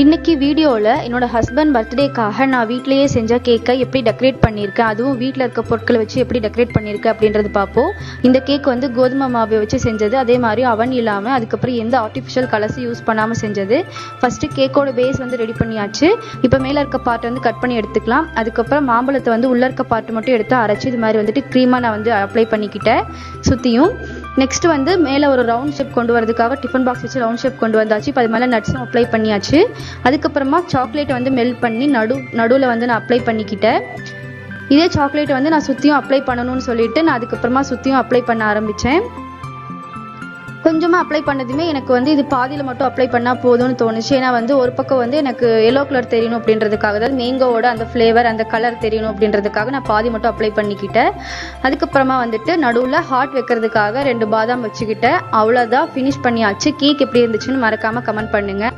இன்னைக்கு வீடியோவில் என்னோட ஹஸ்பண்ட் பர்த்டேக்காக நான் வீட்டிலேயே செஞ்ச கேக்கை எப்படி டெக்கரேட் பண்ணியிருக்கேன் அதுவும் வீட்டில் இருக்க பொருட்களை வச்சு எப்படி டெக்கரேட் பண்ணியிருக்கேன் அப்படின்றது பார்ப்போம். இந்த கேக் வந்து கோதுமை மாவை வச்சு செஞ்சது அதே மாதிரி அவன் இல்லாமல் அதுக்கப்புறம் எந்த ஆர்டிஃபிஷியல் கலர்ஸும் யூஸ் பண்ணாமல் செஞ்சது. ஃபஸ்ட்டு கேக்கோட பேஸ் வந்து ரெடி பண்ணியாச்சு. இப்போ மேலே இருக்க பார்ட் வந்து கட் பண்ணி எடுத்துக்கலாம். அதுக்கப்புறம் மாம்பழத்தை வந்து உள்ளே இருக்க பார்ட் மட்டும் எடுத்து அரைச்சி இது மாதிரி வந்துட்டு க்ரீமாக நான் வந்து அப்ளை பண்ணிக்கிட்டேன். சுற்றியும் நெக்ஸ்ட் வந்து மேலே ஒரு ரவுண்ட் ஷேப் கொண்டு வரதுக்காக டிஃபன் பாக்ஸ் வச்சு ரவுண்ட் ஷேப் கொண்டு வந்தாச்சு. இப்போ அது மேலே நட்ஸும் அப்ளை பண்ணியாச்சு. அதுக்கப்புறமா சாக்லேட்டை வந்து மெல்ட் பண்ணி நடு நடுவில் வந்து நான் அப்ளை பண்ணிக்கிட்டேன். இதே சாக்லேட்டை வந்து நான் சுற்றியும் அப்ளை பண்ணணும்னு சொல்லிட்டு நான் அதுக்கப்புறமா சுற்றியும் அப்ளை பண்ண ஆரம்பித்தேன் கொஞ்சமாக அப்ளை பண்ணதுமே எனக்கு வந்து இது பாதியில் மட்டும் அப்ளை பண்ணால் போதும்னு தோணுச்சு. ஏன்னா வந்து ஒரு பக்கம் வந்து எனக்கு எல்லோ கலர் தெரியணும் அப்படின்றதுக்காக அதாவது மேங்கோவோட அந்த ஃப்ளேவர் அந்த கலர் தெரியணும் அப்படின்றதுக்காக நான் பாதி மட்டும் அப்ளை பண்ணிக்கிட்டேன். அதுக்கப்புறமா வந்துட்டு நடுவில் ஹார்ட் வைக்கிறதுக்காக ரெண்டு பாதாம் வச்சுக்கிட்டேன். அவ்வளோதான் ஃபினிஷ் பண்ணியாச்சு. கேக் எப்படி இருந்துச்சுன்னு மறக்காமல் கமெண்ட் பண்ணுங்கள்